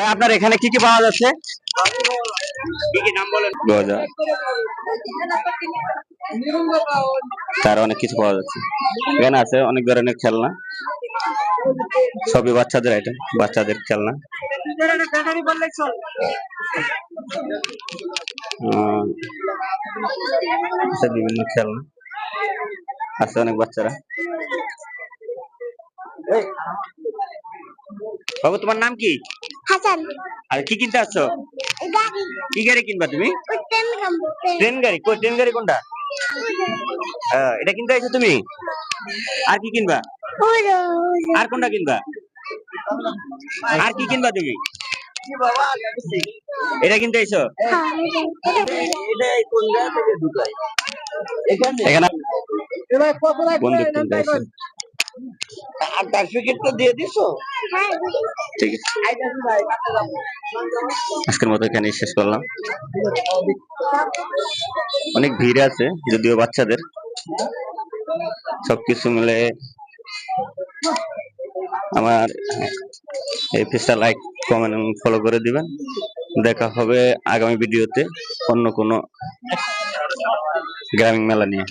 ভাই আপনার এখানে কি কি পাওয়া যাচ্ছে? গজা তার অনেক কিছু পাওয়া যাচ্ছে। এখানে আছে অনেক ধরনের খেলনা। সবই বাচ্চাদের আইটেম বাচ্চাদের খেলনা। বিভিন্ন খেলনা। আছে অনেক বাচ্চারা। বাবু তোমার নাম কি? হাসান। আর কি কিনতে আসছো? গাড়ি। কি গাড়ি কিনবা তুমি? ট্রেন গাড়ি। কই ট্রেন গাড়ি কোনটা? এটা কিনতে আইছো তুমি? আর কি কিনবা? আর কোনটা কিনবা? আর কি কিনবা তুমি? এটা কিনতে আইছো? হ্যাঁ এখানে বন্দুক কিনতে আইছো। আর সার্টিফিকেট তো দিয়ে দিছো? হ্যাঁ ঠিক আছে। আজকের মতো এখানে শেষ করলাম। অনেক ভিড় আছে যদিও বাচ্চাদের। সবকিছু মিলে আমার এই পেজটা লাইক কমেন্ট এবং ফলো করে দিবেন। দেখা হবে আগামী ভিডিওতে অন্য কোনো গ্রামীণ মেলা নিয়ে।